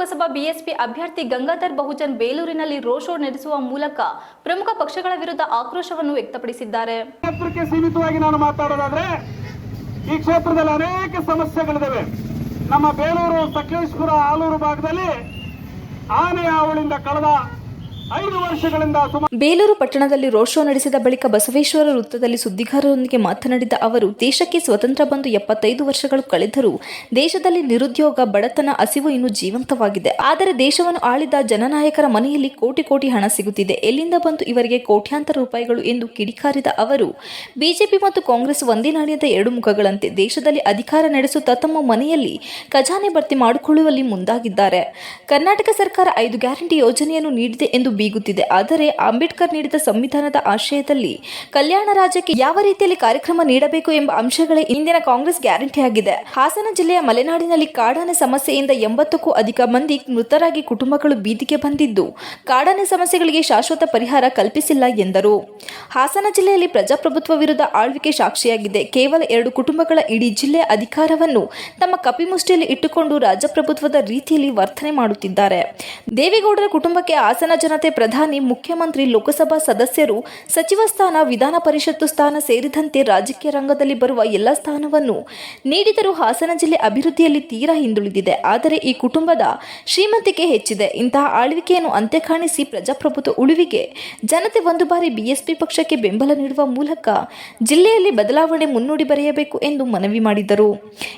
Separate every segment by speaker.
Speaker 1: Lok Sabha BSP ಅಭ್ಯರ್ಥಿ ಗಂಗಾಧರ್ ಬಹುಜನ್ ಬೇಲೂರಿನಲ್ಲಿ road show ನಡೆಸುವ ಮೂಲಕ ಪ್ರಮುಖ ಪಕ್ಷಗಳ ವಿರುದ್ಧ ಆಕ್ರೋಶವನ್ನು ವ್ಯಕ್ತಪಡಿಸಿದ್ದಾರೆ.
Speaker 2: ಸೀಮಿತವಾಗಿ ನಾನು ಮಾತಾಡೋದಾದ್ರೆ ಈ ಕ್ಷೇತ್ರದಲ್ಲಿ ಅನೇಕ ಸಮಸ್ಯೆಗಳಿವೆ ನಮ್ಮ ಬೇಲೂರು ಸಕಲೇಶ್ಪುರ ಆಲೂರು ಭಾಗದಲ್ಲಿ ಆನೆ ಅವಳಿಂದ ಕಳೆದ
Speaker 3: ಬೇಲೂರು ಪಟ್ಟಣದಲ್ಲಿ ರೋಡ್ ಶೋ ನಡೆಸಿದ ಬಳಿಕ ಬಸವೇಶ್ವರ ವೃತ್ತದಲ್ಲಿ ಸುದ್ದಿಗಾರರೊಂದಿಗೆ ಮಾತನಾಡಿದ ಅವರು, ದೇಶಕ್ಕೆ ಸ್ವತಂತ್ರ ಬಂದು ಎಪ್ಪತ್ತೈದು ವರ್ಷಗಳು ಕಳೆದರೂ ದೇಶದಲ್ಲಿ ನಿರುದ್ಯೋಗ, ಬಡತನ, ಹಸಿವು ಇನ್ನೂ ಜೀವಂತವಾಗಿದೆ. ಆದರೆ ದೇಶವನ್ನು ಆಳಿದ ಜನನಾಯಕರ ಮನೆಯಲ್ಲಿ ಕೋಟಿ ಕೋಟಿ ಹಣ ಸಿಗುತ್ತಿದೆ. ಎಲ್ಲಿಂದ ಬಂತು ಇವರಿಗೆ ಕೋಟ್ಯಾಂತರ ರೂಪಾಯಿಗಳು ಎಂದು ಕಿಡಿಕಾರಿದ ಅವರು, ಬಿಜೆಪಿ ಮತ್ತು ಕಾಂಗ್ರೆಸ್ ಒಂದೇ ನಾಣ್ಯದ ಎರಡು ಮುಖಗಳಂತೆ ದೇಶದಲ್ಲಿ ಅಧಿಕಾರ ನಡೆಸುತ್ತಾ ತಮ್ಮ ಮನೆಯಲ್ಲಿ ಖಜಾನೆ ಭರ್ತಿ ಮಾಡಿಕೊಳ್ಳುವಲ್ಲಿ ಮುಂದಾಗಿದ್ದಾರೆ. ಕರ್ನಾಟಕ ಸರ್ಕಾರ ಐದು ಗ್ಯಾರಂಟಿ ಯೋಜನೆಯನ್ನು ನೀಡಿದೆ ಎಂದು ಬೀಗುತ್ತಿದೆ. ಆದರೆ ಅಂಬೇಡ್ಕರ್ ನೀಡಿದ ಸಂವಿಧಾನದ ಆಶಯದಲ್ಲಿ ಕಲ್ಯಾಣ ರಾಜ್ಯಕ್ಕೆ ಯಾವ ರೀತಿಯಲ್ಲಿ ಕಾರ್ಯಕ್ರಮ ನೀಡಬೇಕು ಎಂಬ ಅಂಶಗಳೇ ಇಂದಿನ ಕಾಂಗ್ರೆಸ್ ಗ್ಯಾರಂಟಿ ಆಗಿದೆ. ಹಾಸನ ಜಿಲ್ಲೆಯ ಮಲೆನಾಡಿನಲ್ಲಿ ಕಾಡಾನೆ ಸಮಸ್ಯೆಯಿಂದ ಎಂಬತ್ತಕ್ಕೂ ಅಧಿಕ ಮಂದಿ ಮೃತರಾಗಿ ಕುಟುಂಬಗಳು ಬೀದಿಗೆ ಬಂದಿದ್ದು, ಕಾಡಾನೆ ಸಮಸ್ಯೆಗಳಿಗೆ ಶಾಶ್ವತ ಪರಿಹಾರ ಕಲ್ಪಿಸಿಲ್ಲ ಎಂದರು. ಹಾಸನ ಜಿಲ್ಲೆಯಲ್ಲಿ ಪ್ರಜಾಪ್ರಭುತ್ವ ವಿರುದ್ಧ ಆಳ್ವಿಕೆ ಸಾಕ್ಷಿಯಾಗಿದೆ. ಕೇವಲ ಎರಡು ಕುಟುಂಬಗಳ ಇಡೀ ಜಿಲ್ಲೆಯ ಅಧಿಕಾರವನ್ನು ತಮ್ಮ ಕಪಿಮುಷ್ಟಿಯಲ್ಲಿ ಇಟ್ಟುಕೊಂಡು ರಾಜಪ್ರಭುತ್ವದ ರೀತಿಯಲ್ಲಿ ವರ್ತನೆ ಮಾಡುತ್ತಿದ್ದಾರೆ. ದೇವೇಗೌಡರ ಕುಟುಂಬಕ್ಕೆ ಹಾಸನ ಜನತೆ ಪ್ರಧಾನಿ, ಮುಖ್ಯಮಂತ್ರಿ, ಲೋಕಸಭಾ ಸದಸ್ಯರು, ಸಚಿವ ಸ್ಥಾನ, ವಿಧಾನ ಪರಿಷತ್ತು ಸ್ಥಾನ ಸೇರಿದಂತೆ ರಾಜಕೀಯ ರಂಗದಲ್ಲಿ ಬರುವ ಎಲ್ಲ ಸ್ಥಾನವನ್ನು ನೀಡಿದರೂ ಹಾಸನ ಜಿಲ್ಲೆ ಅಭಿವೃದ್ಧಿಯಲ್ಲಿ ತೀರಾ ಹಿಂದುಳಿದಿದೆ. ಆದರೆ ಈ ಕುಟುಂಬದ ಶ್ರೀಮಂತಿಕೆ ಹೆಚ್ಚಿದೆ. ಇಂತಹ ಆಳ್ವಿಕೆಯನ್ನು ಅಂತ್ಯ ಕಾಣಿಸಿ ಪ್ರಜಾಪ್ರಭುತ್ವ ಉಳಿವಿಗೆ ಜನತೆ ಒಂದು ಬಾರಿ ಬಿಎಸ್ಪಿ ಪಕ್ಷಕ್ಕೆ ಬೆಂಬಲ ನೀಡುವ ಮೂಲಕ ಜಿಲ್ಲೆಯಲ್ಲಿ ಬದಲಾವಣೆ ಮುನ್ನುಡಿ ಬರೆಯಬೇಕು ಎಂದು ಮನವಿ ಮಾಡಿದರು.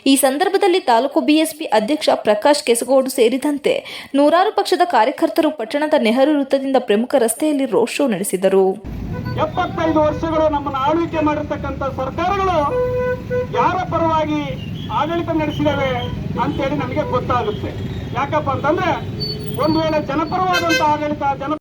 Speaker 3: ಈ ಸಂದರ್ಭದಲ್ಲಿ ತಾಲೂಕು ಬಿಎಸ್ಪಿ ಅಧ್ಯಕ್ಷ ಪ್ರಕಾಶ್ ಕೆಸಗೋಡು ಸೇರಿದಂತೆ ನೂರಾರು ಪಕ್ಷದ ಕಾರ್ಯಕರ್ತರು ಪಟ್ಟಣದ ನೆಹರು ವೃತ್ತದಿಂದ ಪ್ರಮುಖ ರಸ್ತೆಯಲ್ಲಿ ರೋಡ್ ಶೋ ನಡೆಸಿದರು.
Speaker 2: ಎಪ್ಪತ್ತೈದು ವರ್ಷಗಳು ನಮ್ಮನ್ನು ಆಳ್ವಿಕೆ ಮಾಡಿರ್ತಕ್ಕಂಥ ಸರ್ಕಾರಗಳು ಯಾರ ಪರವಾಗಿ ಆಡಳಿತ ಅಂತ ಅಂತೇಳಿ ನಮಗೆ ಗೊತ್ತಾಗುತ್ತೆ. ಯಾಕಪ್ಪ ಅಂತಂದ್ರೆ ಒಂದು ವೇಳೆ ಜನಪರವಾದಂತಹ ಆಡಳಿತ ಜನ